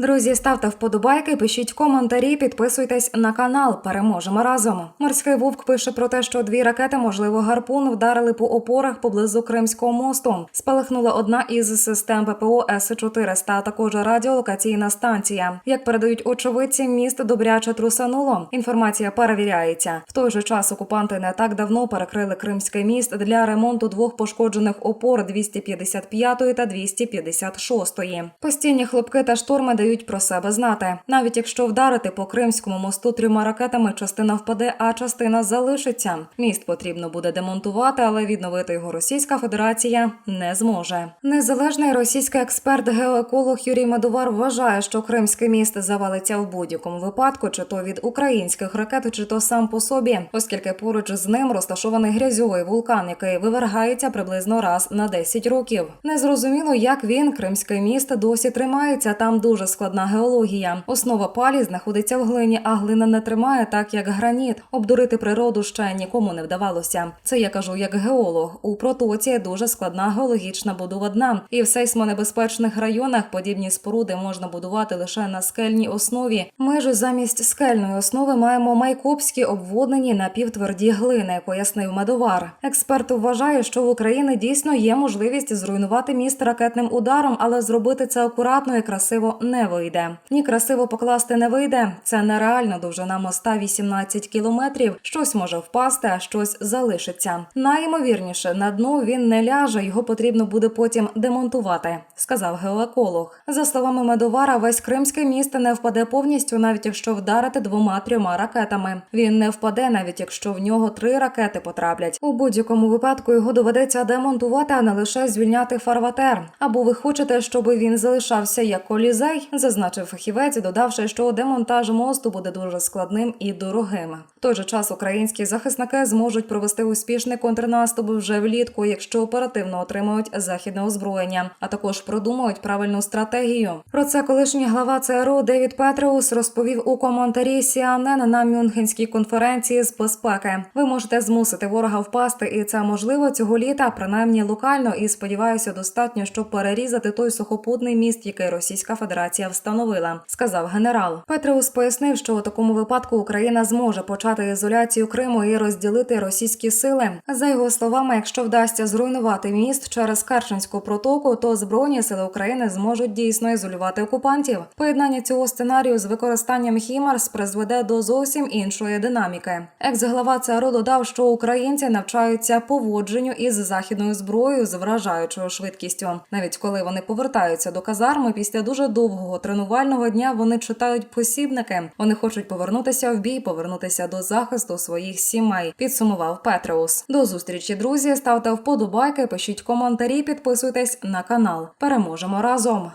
Друзі, ставте вподобайки, пишіть коментарі, підписуйтесь на канал. Переможемо разом. Морський вовк пише про те, що дві ракети, можливо, гарпун, вдарили по опорах поблизу Кримського мосту. Спалахнула одна із систем ППО С-400, а також радіолокаційна станція. Як передають очевидці, міст добряче трусануло. Інформація перевіряється. В той же час окупанти не так давно перекрили Кримський міст для ремонту двох пошкоджених опор 255 та 256. Постійні хлопки та шторми дають про себе знати. Навіть якщо вдарити по Кримському мосту трьома ракетами, частина впаде, а частина залишиться. Міст потрібно буде демонтувати, але відновити його Російська Федерація не зможе. Незалежний російський експерт геоеколог Юрій Медовар вважає, що Кримський міст завалиться в будь-якому випадку, чи то від українських ракет, чи то сам по собі, оскільки поруч з ним розташований грязьовий вулкан, який вивергається приблизно раз на 10 років. Незрозуміло, як він, Кримський міст, досі тримається. Там дуже складна геологія. Основа палі знаходиться в глині, а глина не тримає так, як граніт. Обдурити природу ще нікому не вдавалося. Це я кажу як геолог. У протоці дуже складна геологічна будова дна, і в сейсмонебезпечних районах подібні споруди можна будувати лише на скельній основі. Ми ж замість скельної основи маємо майкопські обводнені напівтверді глини, пояснив медовар. Експерт вважає, що в Україні дійсно є можливість зруйнувати міст ракетним ударом, але зробити це акуратно і красиво не вийде. Ні, красиво покласти не вийде. Це нереально довжина моста 18 кілометрів. Щось може впасти, а щось залишиться. Найімовірніше на дно він не ляже, його потрібно буде потім демонтувати, сказав геоеколог. За словами медовара, весь кримський міст не впаде повністю, навіть якщо вдарити двома-трьома ракетами. Він не впаде, навіть якщо в нього три ракети потраплять. У будь-якому випадку його доведеться демонтувати, а не лише звільняти фарватер. Або ви хочете, щоб він залишався як колізей, зазначив фахівець, додавши, що демонтаж мосту буде дуже складним і дорогим. В той же час українські захисники зможуть провести успішний контрнаступ вже влітку, якщо оперативно отримають західне озброєння, а також продумають правильну стратегію. Про це колишній глава ЦРУ Девід Петреус розповів у коментарі CNN на Мюнхенській конференції з безпеки. Ви можете змусити ворога впасти, і це можливо цього літа, принаймні локально, і сподіваюся, достатньо, щоб перерізати той сухопутний міст, який Російська Федерація встановила, сказав генерал. Петреус пояснив, що у такому випадку Україна зможе почати ізоляцію Криму і розділити російські сили. За його словами, якщо вдасться зруйнувати міст через Керченську протоку, то збройні сили України зможуть дійсно ізолювати окупантів. Поєднання цього сценарію з використанням Хімарс призведе до зовсім іншої динаміки. Екс-глава ЦРУ додав, що українці навчаються поводженню із західною зброєю з вражаючою швидкістю. Навіть коли вони повертаються до казарми після дуже довгого тренувального дня, вони читають посібники. Вони хочуть повернутися в бій, повернутися до захисту своїх сімей. Підсумував Петреус. До зустрічі, друзі. Ставте вподобайки, пишіть коментарі, підписуйтесь на канал. Переможемо разом.